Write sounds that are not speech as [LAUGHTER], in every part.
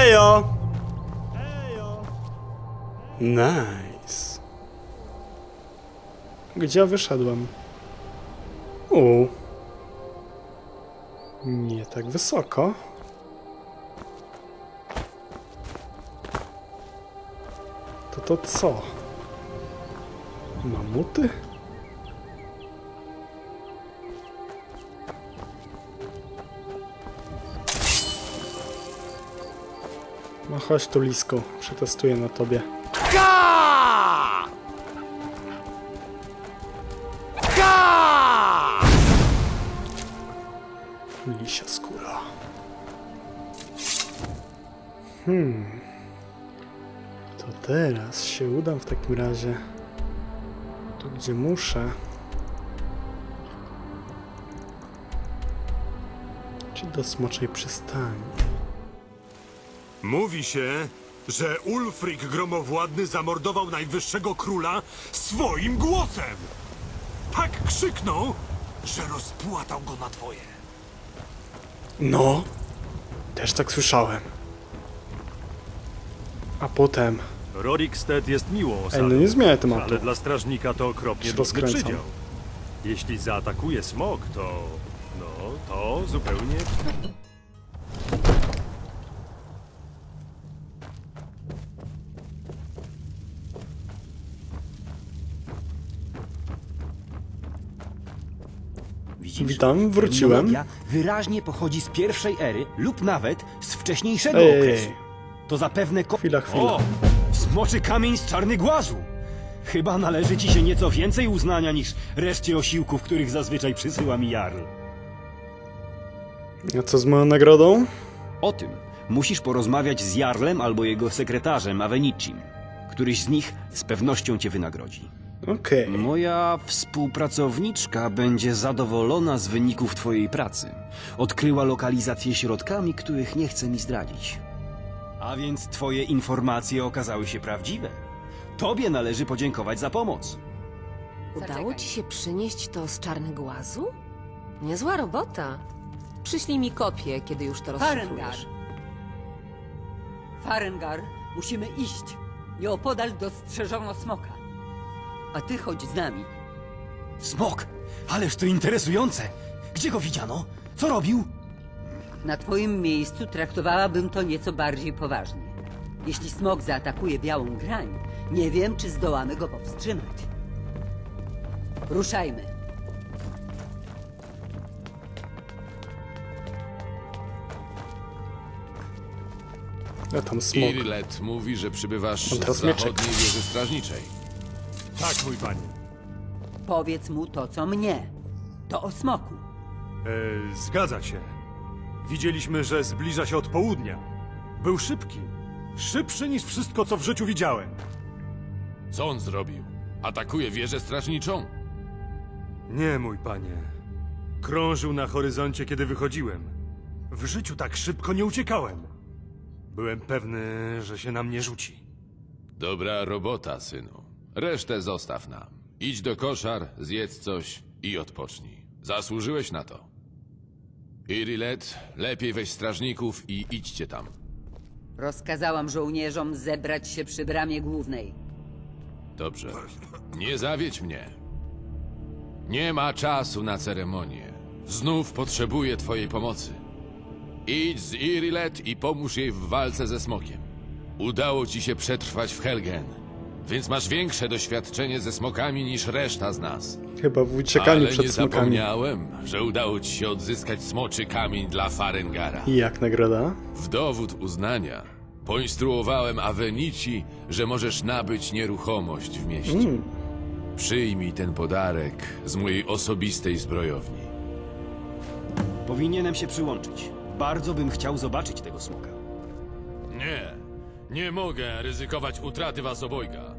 Ejo! Nice. Gdzie wyszedłem? U. Nie tak wysoko. To to co? Mamuty? No chodź tu, Lisku. Przetestuję na tobie. Lisia skóra. Hmm. To teraz się udam w takim razie tu, gdzie muszę. Czy do smoczej przystani? Mówi się, że Ulfric Gromowładny zamordował najwyższego króla swoim głosem. Tak krzyknął, że rozpłatał go na dwoje. No, też tak słyszałem. A potem. Rorikstead jest miłą Ej, osadą, nie zmieniaj tematu. ale dla strażnika to okropnie Się rozkręcam. przydział. Jeśli zaatakuje smok, to... no, to zupełnie... Witam, wróciłem. Wyraźnie pochodzi z pierwszej ery lub nawet z wcześniejszego Ej, okresu. To zapewne ko- Chwila, chwila. O! Smoczy kamień z czarny głazu! Chyba należy ci się nieco więcej uznania niż reszcie osiłków, których zazwyczaj przysyła mi Jarl. A co z moją nagrodą? O tym musisz porozmawiać z Jarlem albo jego sekretarzem Avenicim. Któryś z nich z pewnością cię wynagrodzi. Okej. Moja współpracowniczka będzie zadowolona z wyników twojej pracy. Odkryła lokalizację środkami, których nie chce mi zdradzić. A więc twoje informacje okazały się prawdziwe. Tobie należy podziękować za pomoc. Udało ci się przynieść to z czarnego głazu? Niezła robota. Przyślij mi kopię, kiedy już to Farengar. rozszyfrujesz. Farengar, musimy iść. Nieopodal dostrzeżono smoka. A ty chodź z nami. Smok! Ależ to interesujące! Gdzie go widziano? Co robił? Na twoim miejscu traktowałabym to nieco bardziej poważnie. Jeśli smok zaatakuje białą grań, nie wiem, czy zdołamy go powstrzymać. Ruszajmy. Ja tam smok. Irlet mówi, że przybywasz On z teraz mieczek. zachodniej wieży strażniczej. Tak, mój panie. Powiedz mu to, co mnie. To o smoku. E, zgadza się. Widzieliśmy, że zbliża się od południa. Był szybki. Szybszy niż wszystko, co w życiu widziałem. Co on zrobił? Atakuje wieżę strażniczą? Nie, mój panie. Krążył na horyzoncie, kiedy wychodziłem. W życiu tak szybko nie uciekałem. Byłem pewny, że się na mnie rzuci. Dobra robota, synu. Resztę zostaw nam. Idź do koszar, zjedz coś i odpocznij. Zasłużyłeś na to. Irilet, lepiej weź strażników i idźcie tam. Rozkazałam żołnierzom zebrać się przy bramie głównej. Dobrze. Nie zawiedź mnie. Nie ma czasu na ceremonię. Znów potrzebuję twojej pomocy. Idź z Irilet i pomóż jej w walce ze smokiem. Udało ci się przetrwać w Helgen, więc masz większe doświadczenie ze smokami niż reszta z nas. Chyba w uciekaniu Ale przed nie smokami. zapomniałem, że udało ci się odzyskać smoczy kamień dla Farengara. I jak nagroda? W dowód uznania poinstruowałem Avenici, że możesz nabyć nieruchomość w mieście. Mm. Przyjmij ten podarek z mojej osobistej zbrojowni. Powinienem się przyłączyć. Bardzo bym chciał zobaczyć tego smoka. Nie, nie mogę ryzykować utraty was obojga.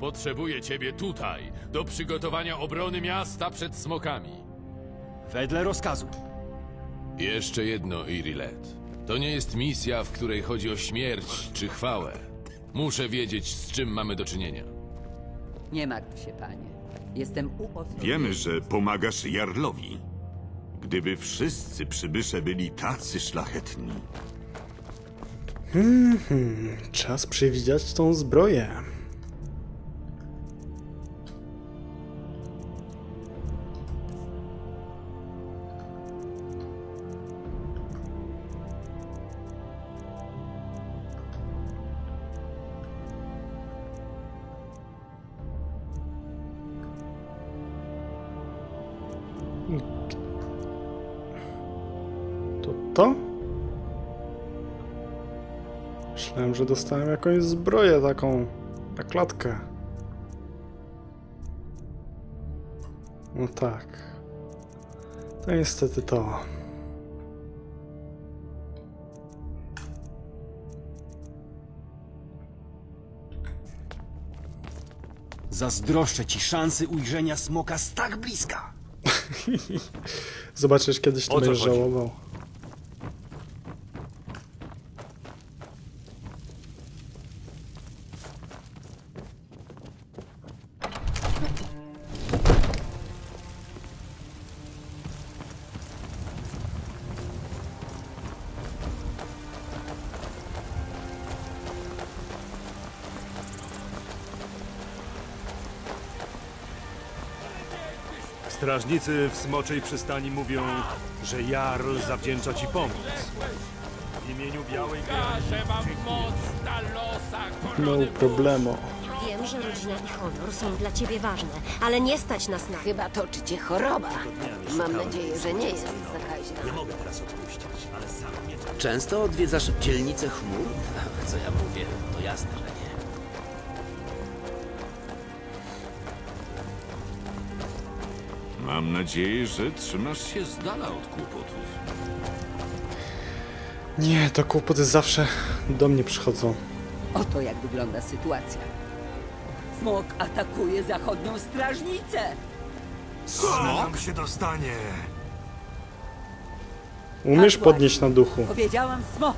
Potrzebuję ciebie tutaj, do przygotowania obrony miasta przed smokami. Wedle rozkazu. Jeszcze jedno, Irilet. To nie jest misja, w której chodzi o śmierć czy chwałę. Muszę wiedzieć, z czym mamy do czynienia. Nie martw się, panie. Jestem uosobiony. Wiemy, że pomagasz Jarlowi. Gdyby wszyscy przybysze byli tacy szlachetni, Mhm, czas przewidzieć tą zbroję. Że dostałem jakąś zbroję taką na klatkę. No tak. To niestety to. Zazdroszczę ci szansy ujrzenia smoka z tak bliska. [LAUGHS] Zobaczysz kiedyś to będziesz chodzi? żałował. Strażnicy w Smoczej Przystani mówią, że Jarl zawdzięcza ci pomoc. W imieniu Białej No problemo. Wiem, że rodzina i honor są dla ciebie ważne, ale nie stać nas na... Chyba toczy cię choroba. Mam nadzieję, że nie jest zakaźna. Często odwiedzasz dzielnicę chmur? [LAUGHS] Co ja mówię, to jasne, że nie. Mam nadzieję, że trzymasz się z dala od kłopotów. Nie, to kłopoty zawsze do mnie przychodzą. Oto jak wygląda sytuacja. Smok atakuje zachodnią strażnicę. Ale nam się dostanie. Umiesz Tak, podnieść na duchu. Powiedziałam smok.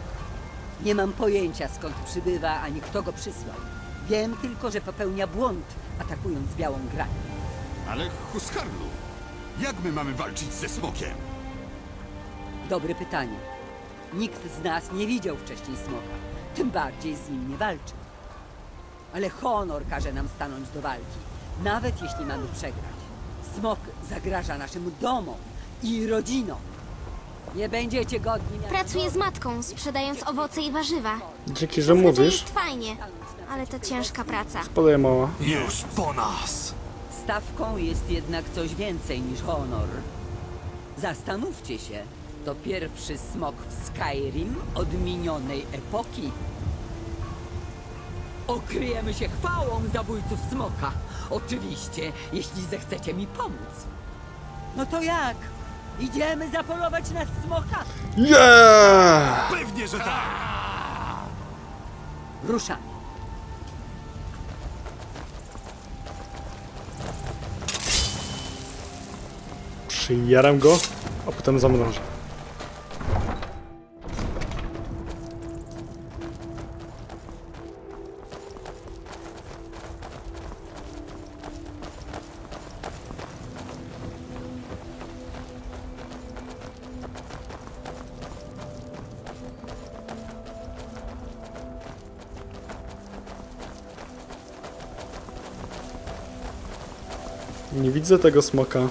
Nie mam pojęcia skąd przybywa, ani kto go przysłał. Wiem tylko, że popełnia błąd, atakując białą grań. Ale Huskarlu, jak my mamy walczyć ze smokiem? Dobre pytanie. Nikt z nas nie widział wcześniej smoka. Tym bardziej z nim nie walczy. Ale honor każe nam stanąć do walki, nawet jeśli mamy przegrać. Smok zagraża naszym domom i rodzinom. Nie będziecie godni Pracuję z matką, sprzedając owoce i warzywa. Dzięki, że Zazwyczaj mówisz. jest fajnie, ale to ciężka praca. Podaj mała. Już po nas. Stawką jest jednak coś więcej niż honor. Zastanówcie się, to pierwszy smok w Skyrim od minionej epoki. Okryjemy się chwałą zabójców smoka. Oczywiście, jeśli zechcecie mi pomóc. No to jak? Idziemy zapolować na smoka? Yeah! Pewnie, że tak. Ruszamy. Przyjaram go, a potem zamrożę. Nie widzę tego smoka.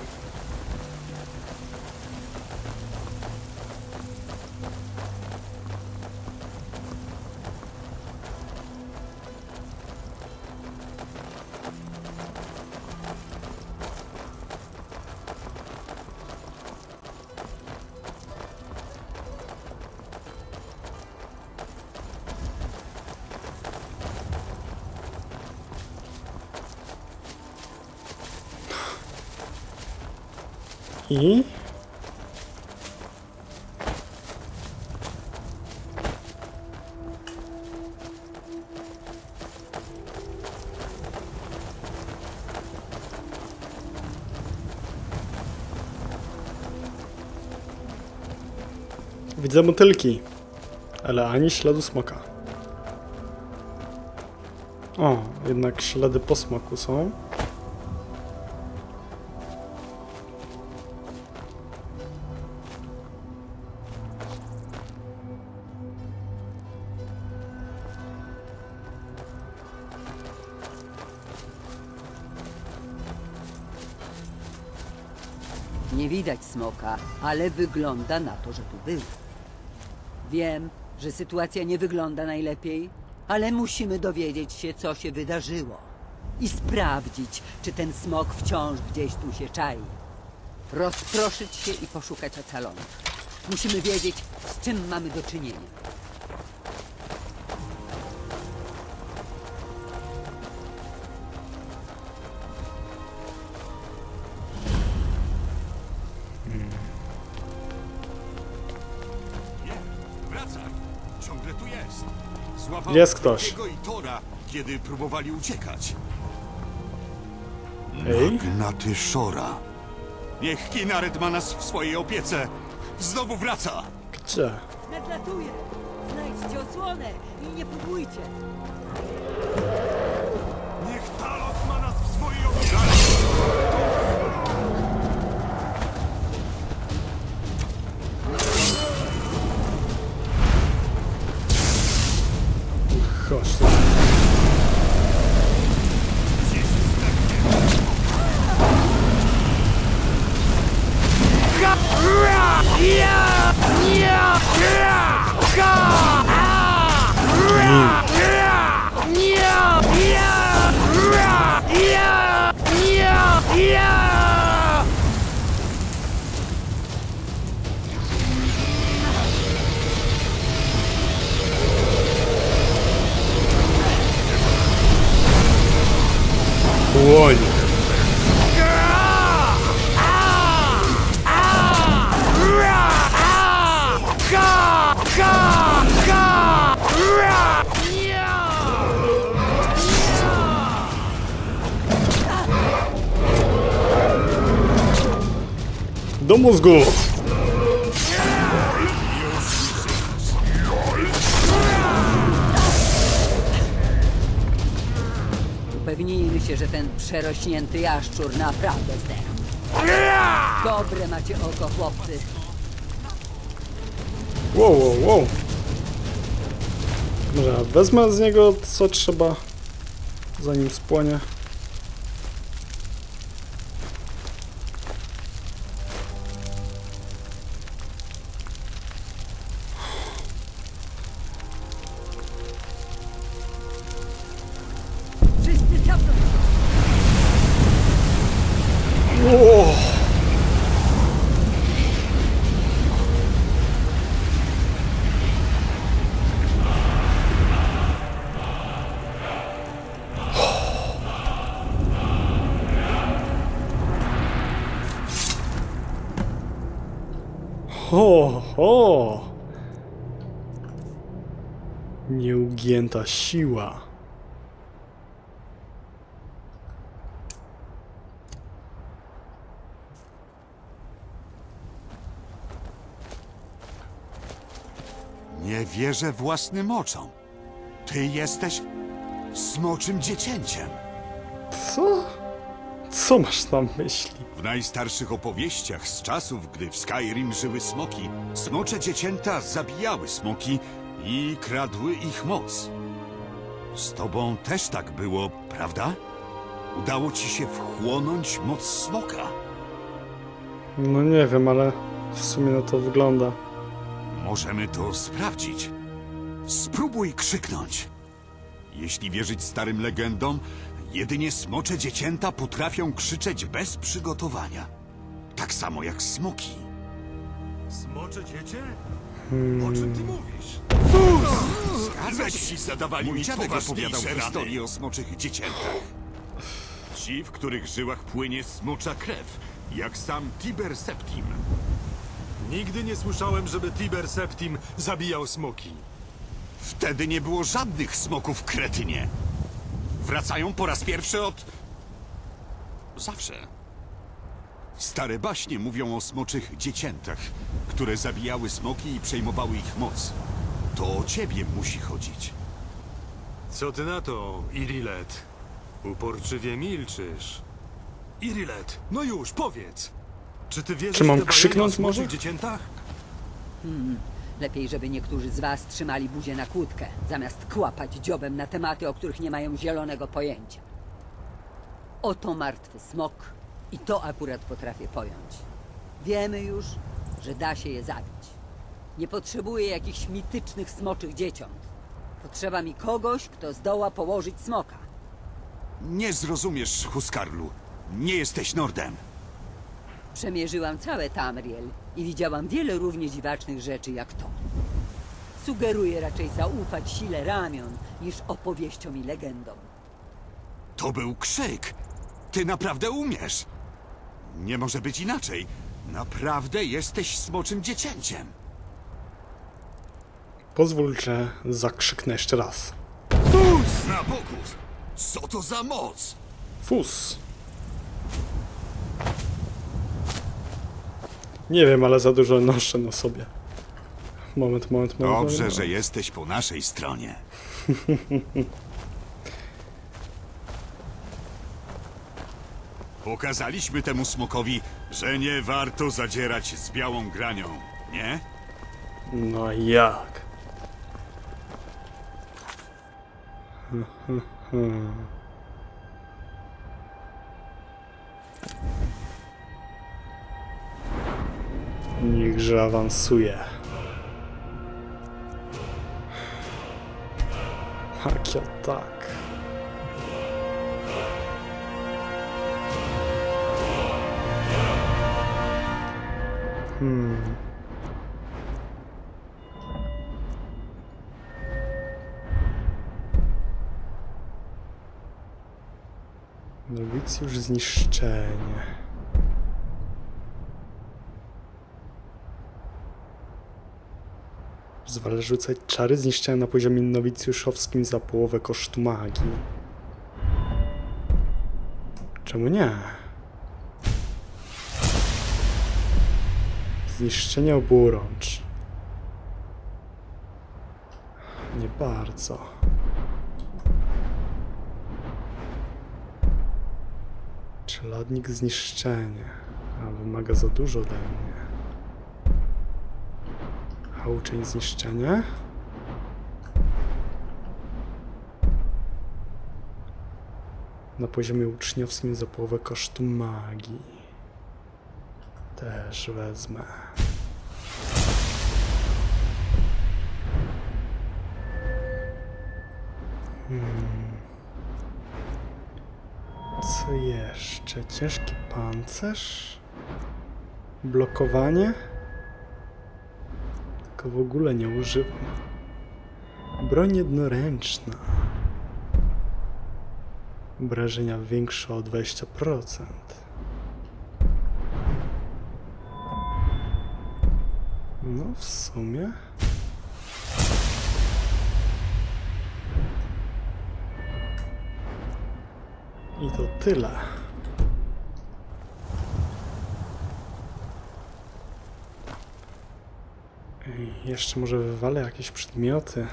I Widzę motylki, ale ani śladu smoka. O, jednak ślady po smoku są. Nie widać smoka, ale wygląda na to, że tu był. Wiem, że sytuacja nie wygląda najlepiej, ale musimy dowiedzieć się, co się wydarzyło. I sprawdzić, czy ten smok wciąż gdzieś tu się czai. Rozproszyć się i poszukać ocalonych. Musimy wiedzieć, z czym mamy do czynienia. Ciągle tu jest. Złapał Jest ktoś. Jego i Tora, kiedy próbowali uciekać. Ej? Magnaty Szora. Niech Kinaret ma nas w swojej opiece. Znowu wraca. Gdzie? Nadlatuję! Znajdźcie osłonę i nie próbujcie! Yeah! Yeah! Yeah! Go! Ah! Mm. Do mózgu! Upewnijmy się, że ten przerośnięty jaszczur naprawdę zdechł. Dobre macie oko, chłopcy. Wow, wow, wow. Dobra, wezmę z niego co trzeba, zanim spłonie. Nieugięta siła. Nie wierzę własnym oczom. Ty jesteś smoczym dziecięciem. Co? Co masz na myśli? W najstarszych opowieściach z czasów, gdy w Skyrim żyły smoki, smocze dziecięta zabijały smoki i kradły ich moc. Z tobą też tak było, prawda? Udało ci się wchłonąć moc smoka. No nie wiem, ale w sumie na to wygląda. Możemy to sprawdzić. Spróbuj krzyknąć. Jeśli wierzyć starym legendom, jedynie smocze dziecięta potrafią krzyczeć bez przygotowania. Tak samo jak smoki. Smocze dziecię? O czym ty mówisz? Ci zadawali mi dziadek opowiadał historię o smoczych dzieciętach. Ci, w których żyłach płynie smocza krew, jak sam Tiber Septim. Nigdy nie słyszałem, żeby Tiber Septim zabijał smoki. Wtedy nie było żadnych smoków w Kretynie. Wracają po raz pierwszy od... Zawsze. Stare baśnie mówią o smoczych dzieciętach, które zabijały smoki i przejmowały ich moc. To o ciebie musi chodzić. Co ty na to, Irilet? Uporczywie milczysz. Irilet, no już, powiedz! Czy ty wierzysz Czy mam w te bajenia krzyknąć o smoczych może? dzieciętach? Lepiej, żeby niektórzy z was trzymali buzię na kłódkę, zamiast kłapać dziobem na tematy, o których nie mają zielonego pojęcia. Oto martwy smok i to akurat potrafię pojąć. Wiemy już, że da się je zabić. Nie potrzebuję jakichś mitycznych smoczych dzieciąt. Potrzeba mi kogoś, kto zdoła położyć smoka. Nie zrozumiesz, Huskarlu. Nie jesteś Nordem. Przemierzyłam całe Tamriel i widziałam wiele równie dziwacznych rzeczy jak to. Sugeruję raczej zaufać sile ramion niż opowieściom i legendom. To był krzyk. Ty naprawdę umiesz. Nie może być inaczej. Naprawdę jesteś smoczym dziecięciem. Pozwól, że zakrzyknę jeszcze raz. Fus na bogów! Co to za moc? Fus. Nie wiem, ale za dużo noszę na sobie. Moment, moment, moment. Dobrze, moment. że jesteś po naszej stronie. [LAUGHS] Pokazaliśmy temu smokowi, że nie warto zadzierać z białą granią, nie? No jak? Niechże awansuje. Jaki atak. Hmm. Nowicjusz zniszczenie. Pozwala rzucać czary zniszczenia na poziomie nowicjuszowskim za połowę kosztu magii. Czemu nie? Zniszczenie oburącz. Nie bardzo. Czeladnik zniszczenie. A wymaga za dużo ode mnie. A uczeń zniszczenie? Na poziomie uczniowskim za połowę kosztu magii. Też wezmę. Co jeszcze? Ciężki pancerz? Blokowanie? Tylko w ogóle nie używam. Broń jednoręczna. Obrażenia większe o 20%. No, w sumie. I to tyle. Ej, jeszcze może wywalę jakieś przedmioty.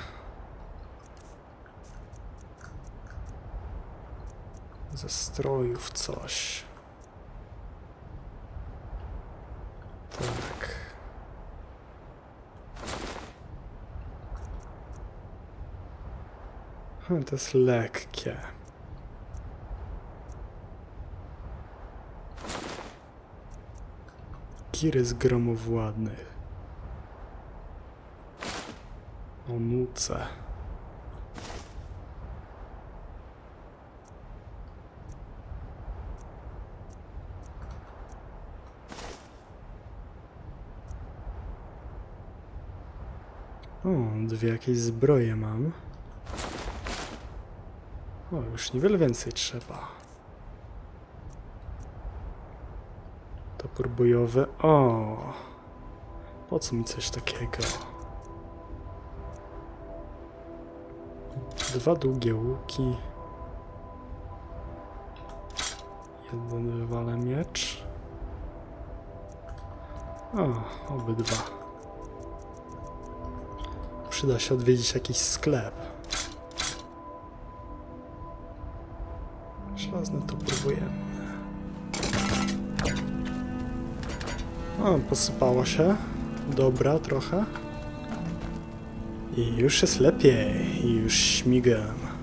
Ze strojów coś. Tak. Hm, To jest lekkie. Kiry z gromowładnych. O nuce. O, dwie jakieś zbroje mam. O, już niewiele więcej trzeba. Topór bojowy. O! Po co mi coś takiego? Dwa długie łuki. Jeden wywalę miecz. O, obydwa. Przyda się odwiedzić jakiś sklep. Żelazny topór wojenny. O, posypało się. Dobra, trochę. I już jest lepiej. Już śmigam.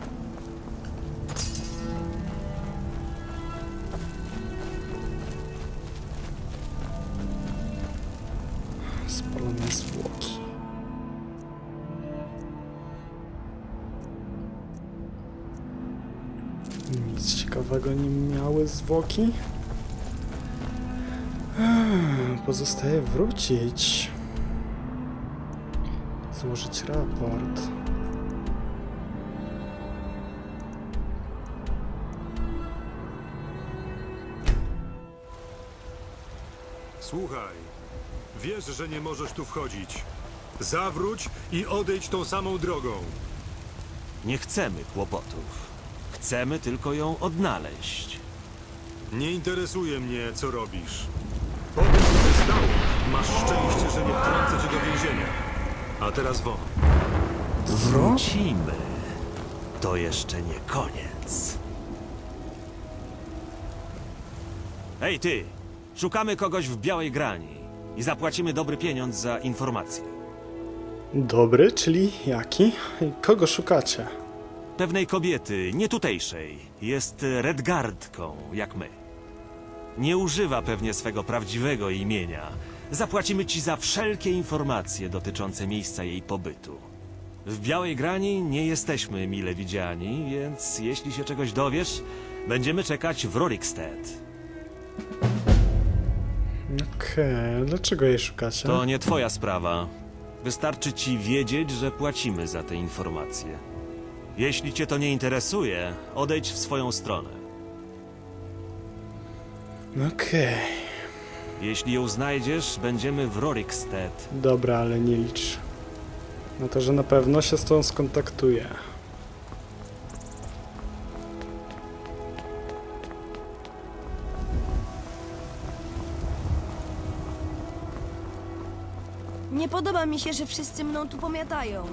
Zwłoki. Eee, Pozostaje wrócić. Złożyć raport. Słuchaj, wiesz, że nie możesz tu wchodzić. Zawróć i odejdź tą samą drogą. Nie chcemy kłopotów. Chcemy tylko ją odnaleźć. Nie interesuje mnie, co robisz. Po tym, co się stało, masz szczęście, że nie wtrącę cię do więzienia. A teraz won. Wrócimy. To jeszcze nie koniec. Ej ty! Szukamy kogoś w białej grani i zapłacimy dobry pieniądz za informację. Dobry, czyli jaki? Kogo szukacie? Pewnej kobiety, nie tutejszej, jest Redgardką, jak my. Nie używa pewnie swego prawdziwego imienia. Zapłacimy ci za wszelkie informacje dotyczące miejsca jej pobytu. W Białej Grani nie jesteśmy mile widziani, więc jeśli się czegoś dowiesz, będziemy czekać w Rorikstead. Okej, dlaczego jej szukacie? To nie twoja sprawa. Wystarczy ci wiedzieć, że płacimy za te informacje. Jeśli cię to nie interesuje, odejdź w swoją stronę. Okej, Jeśli ją znajdziesz, będziemy w Rorikstead. dobra, ale nie licz. Na to, że na pewno się z tą skontaktuję. Nie podoba mi się, że wszyscy mną tu pomiatają.